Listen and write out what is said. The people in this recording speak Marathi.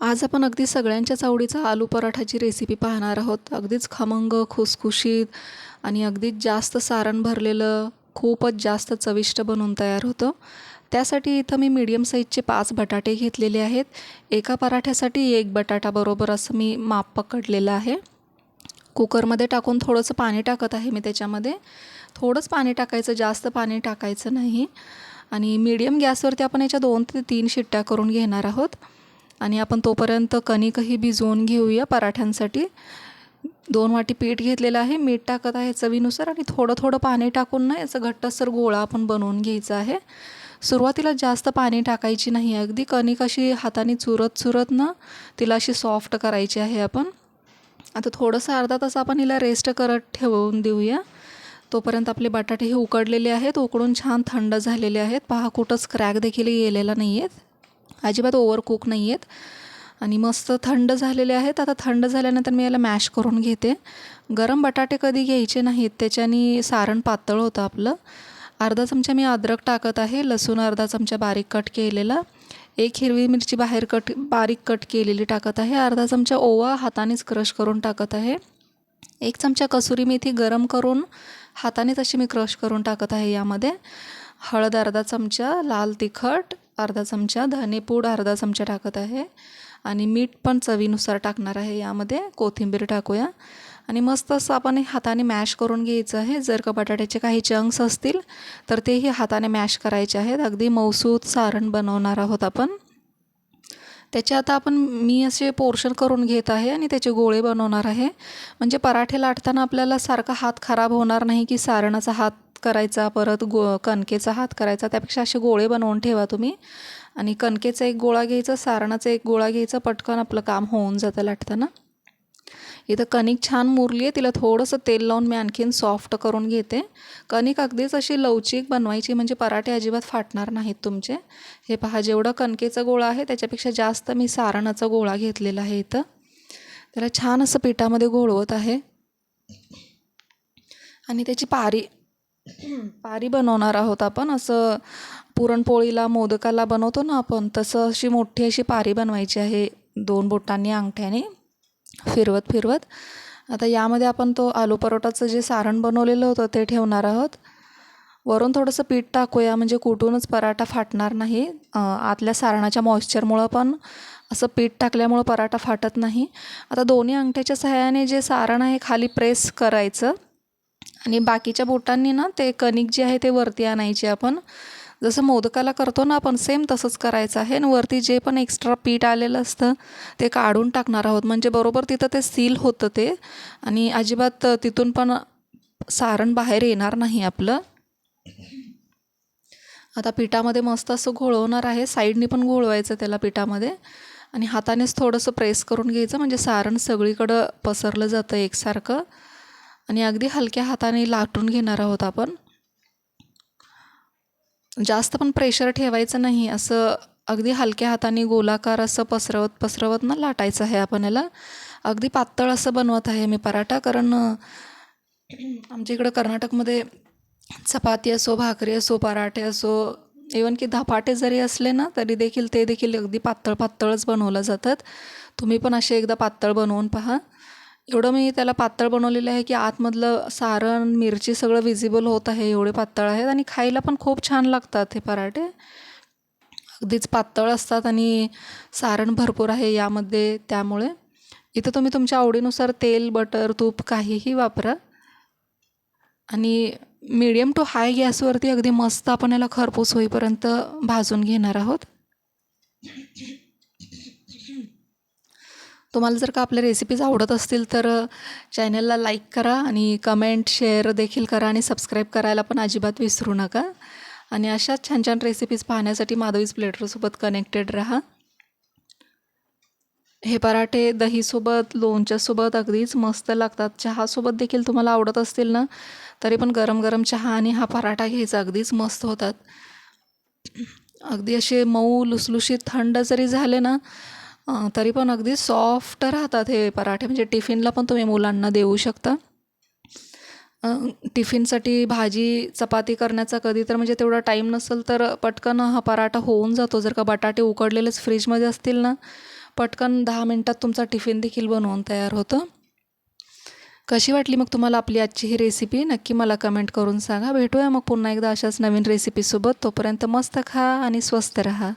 आज आपण अगदी सगळ्यांच्याच आवडीचा आलू पराठाची रेसिपी पाहणार आहोत. अगदीच खमंग खुसखुशीत आणि अगदीच जास्त सारण भरलेलं खूपच जास्त चविष्ट बनून तयार होतं. त्यासाठी इथं मी मीडियम साईजचे पाच बटाटे घेतलेले आहेत. एका पराठ्यासाठी एक बटाटा बरोबर असं मी माप पकडलेलं आहे. कुकरमध्ये टाकून थोडंसं पाणी टाकत आहे मी त्याच्यामध्ये. थोडंच पाणी टाकायचं जास्त पाणी टाकायचं नाही. आणि मीडियम गॅसवरती आपण याच्या दोन ते तीन शिट्ट्या करून घेणार आहोत. आणि आपण तोपर्यंत कणिकही भिजवून घेऊया पराठ्यांसाठी. दोन वाटी पीठ घेतलेलं आहे. मीठ टाकत आहे चवीनुसार आणि थोडं थोडं पाणी टाकून ना याचं घट्टसर गोळा आपण बनवून घ्यायचा आहे. सुरुवातीला जास्त पाणी टाकायची नाही अगदी. कणिक अशी हाताने चुरत चुरत ना तिला अशी सॉफ्ट करायची आहे आपण. आता थोडंसं अर्धा तास आपण हिला रेस्ट करत ठेवून देऊया. तोपर्यंत आपले बटाटे हे उकडलेले आहेत. उकडून छान थंड झालेले आहेत. पहा कुठंच क्रॅक देखील गेलेला नाही आहेत अजिबात ओव्हर कुक नाही आहेत आणि मस्त थंड झालेले आहेत. आता थंड झाल्यानंतर मी याला मॅश करून घेते. गरम बटाटे कधी घ्यायचे नाहीत. त्याच्याने सारण पातळ होतं आपलं. अर्धा चमचा मी अद्रक टाकत आहे. लसूण अर्धा चमचा बारीक कट केलेला. एक हिरवी मिरची बाहेर कट बारीक कट केलेली टाकत आहे. अर्धा चमचा ओवा हातानेच क्रश करून टाकत आहे. एक चमचा कसुरी मेथी गरम करून हातानेच अशी मी क्रश करून टाकत आहे यामध्ये. हळद अर्धा चमचा लाल तिखट अर्धा चमचा धनेपूड अर्धा चमचा टाकत आहे. आणि मीठ पण चवीनुसार टाकणार आहे. यामध्ये कोथिंबीर टाकूया. आणि मस्त असं आपण हाताने मॅश करून घ्यायचं आहे. जर का बटाट्याचे काही चंक्स असतील तर तेही हाताने मॅश करायचे आहेत. अगदी मौसूद सारण बनवणार आहोत आपण. त्याचे आता आपण मी असे पोर्शन करून घेत आहे आणि त्याचे गोळे बनवणार आहे. म्हणजे पराठे लाटताना आपल्याला सारखा हात खराब होणार नाही की सारणाचा हात करायचा परत गो कणकेचा हात करायचा त्यापेक्षा असे गोळे बनवून ठेवा तुम्ही. आणि कणकेचा एक गोळा घ्यायचा सारणाचा एक गोळा घ्यायचा पटकन आपलं काम होऊन जातं लाटताना. इथं कणिक छान मुरली आहे. तिला थोडंसं तेल लावून मी आणखीन सॉफ्ट करून घेते. कणिक अगदीच अशी लवचिक बनवायची म्हणजे पराठे अजिबात फाटणार नाहीत तुमचे. हे पहा जेवढं कणकेचा गोळा आहे त्याच्यापेक्षा जास्त मी सारणाचा गोळा घेतलेला आहे इथं. त्याला छान असं पिठामध्ये गोळवत आहे. आणि त्याची पारी पारी बनवणार आहोत आपण. असं पुरणपोळीला मोदकाला बनवतो ना आपण तसं अशी मोठी अशी पारी बनवायची आहे. दोन बोटांनी अंगठ्याने. फिरवत फिरवत. आता यामध्ये आपण तो आलू परोटाचं जे सारण बनवलेलं होतं ते ठेवणार आहोत. वरून थोडंसं पीठ टाकूया म्हणजे कुठूनच पराठा फाटणार नाही. आतल्या सारणाच्या मॉइश्चरमुळं पण असं पीठ टाकल्यामुळं पराठा फाटत नाही. आता दोन्ही अंगठ्याच्या सहाय्याने जे सारण आहे खाली प्रेस करायचं. आणि बाकीच्या बोटांनी ना ते कणिक जे आहे ते वरती आणायचे आपण. जसं मोदकाला करतो ना आपण सेम तसंच करायचं आहे. आणि वरती जे पण एक्स्ट्रा पीठ आलेलं असतं ते काढून टाकणार आहोत. म्हणजे बरोबर तिथं ते सील होतं ते. आणि अजिबात तिथून पण सारण बाहेर येणार नाही आपलं. आता पिठामध्ये मस्त असं घोळवणार आहे. साईडनी पण घोळवायचं त्याला पिठामध्ये. आणि हातानेच थोडंसं प्रेस करून घ्यायचं. म्हणजे सारण सगळीकडं पसरलं जातं एकसारखं. आणि अगदी हलक्या हाताने लाटून घेणार आहोत आपण. जास्त पण प्रेशर ठेवायचं नाही. असं अगदी हलक्या हाताने गोलाकार असं पसरवत पसरवत ना लाटायचं आहे आपण याला. अगदी पातळ असं बनवत आहे मी पराठा. कारण आमच्या इकडं कर्नाटकमध्ये चपाती असो भाकरी असो पराठे असो इवन की धपाटे जरी असले ना तरी देखील ते देखील अगदी पातळ पातळच बनवलं जातात. तुम्ही पण असे एकदा पातळ बनवून पहा. एवढं मी त्याला पातळ बनवलेलं आहे की आतमधलं सारण मिरची सगळं विजिबल होत आहे एवढे पातळ आहेत आणि खायला पण खूप छान लागतात हे पराठे. अगदीच पातळ असतात आणि सारण भरपूर आहे यामध्ये त्यामुळे. इथं तुम्ही तुमच्या आवडीनुसार तेल बटर तूप काहीही वापरा. आणि मीडियम टू हाय गॅसवरती अगदी मस्त आपण याला खरपूस होईपर्यंत भाजून घेणार आहोत. तुम्हाला जर का आपल्या रेसिपीज आवडत असतील तर चॅनलला लाईक करा आणि कमेंट शेअर देखील करा आणि सबस्क्राईब करायला पण अजिबात विसरू नका. आणि अशाच छान छान रेसिपीज पाहण्यासाठी माधवीज प्लेटरसोबत कनेक्टेड राहा. हे पराठे दहीसोबत लोणच्यासोबत अगदीच मस्त लागतात. चहासोबत देखील तुम्हाला आवडत असतील ना तरी पण गरम गरम चहा आणि हा पराठा घ्यायचा. अगदीच मस्त होतात. अगदी असे मऊ लुसलुशीत थंड जरी झाले ना तरी पण अगदी सॉफ्ट राहतात हे पराठे. म्हणजे टिफिनला पण तुम्ही मुलांना देऊ शकता. टिफिनसाठी भाजी चपाती करण्याचा कधी तर म्हणजे तेवढा टाईम नसेल तर पटकन हा पराठा होऊन जातो. जर का बटाटे उकडलेलेच फ्रीजमध्ये असतील ना पटकन दहा मिनटात तुमचा टिफिन देखील बनवून तयार होतं. कशी वाटली मग तुम्हाला आपली आजची ही रेसिपी नक्की मला कमेंट करून सांगा. भेटूया मग पुन्हा एकदा अशाच नवीन रेसिपीसोबत तोपर्यंत मस्त खा आणि स्वस्त रहा.